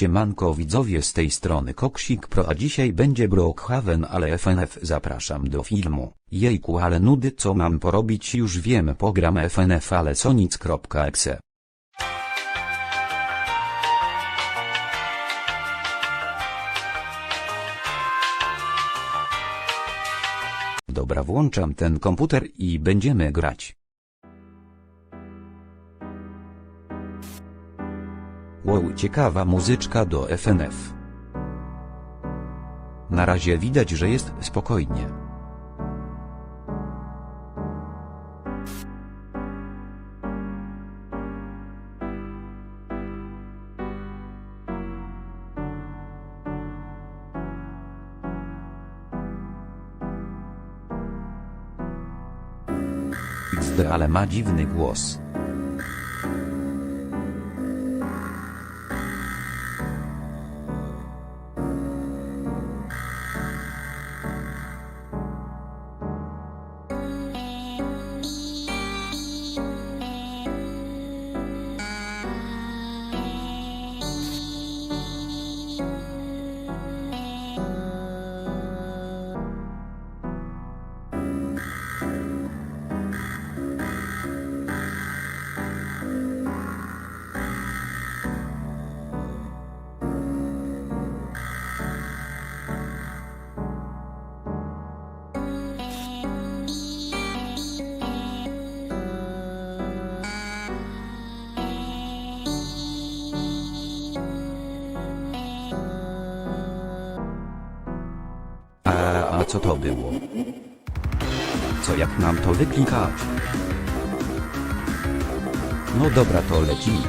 Siemanko widzowie z tej strony Koksik Pro a dzisiaj będzie Brookhaven ale FNF zapraszam do filmu. Jejku ale nudy co mam porobić już wiem pogram FNF ale co nic.exe. Dobra włączam ten komputer i będziemy grać. Wow ciekawa muzyczka do FNF. Na razie widać, że jest spokojnie. XD ale ma dziwny głos. Co to było? Co jak mam to wyklikać? No dobra to lecimy.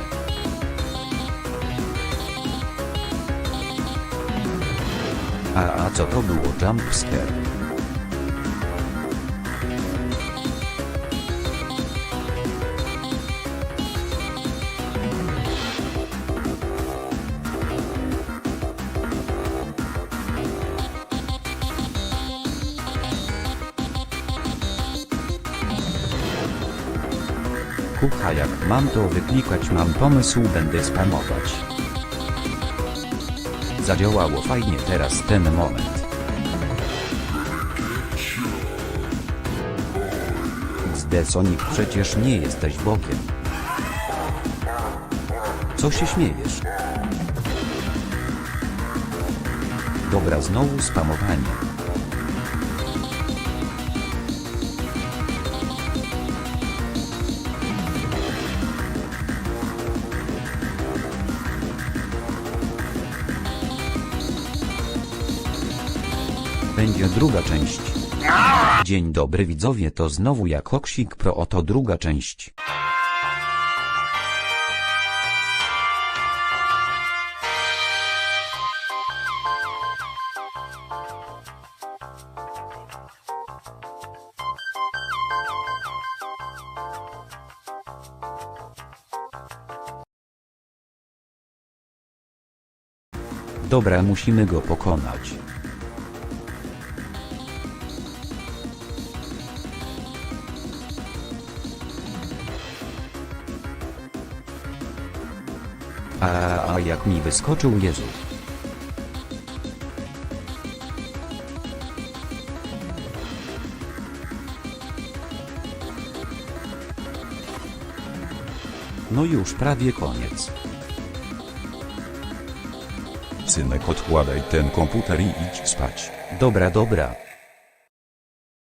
A, a co to było jumpscare? Kucha jak mam to wyklikać mam pomysł będę spamować. Zadziałało fajnie teraz ten moment. XD Sonic przecież nie jesteś Bogiem. Co się śmiejesz? Dobra znowu spamowanie. Będzie druga część. Dzień dobry widzowie to znowu ja Koksik Pro oto druga część. Dobra musimy go pokonać. A, a jak mi wyskoczył Jezu. No już prawie koniec. Synek odkładaj ten komputer i idź spać. Dobra, dobra.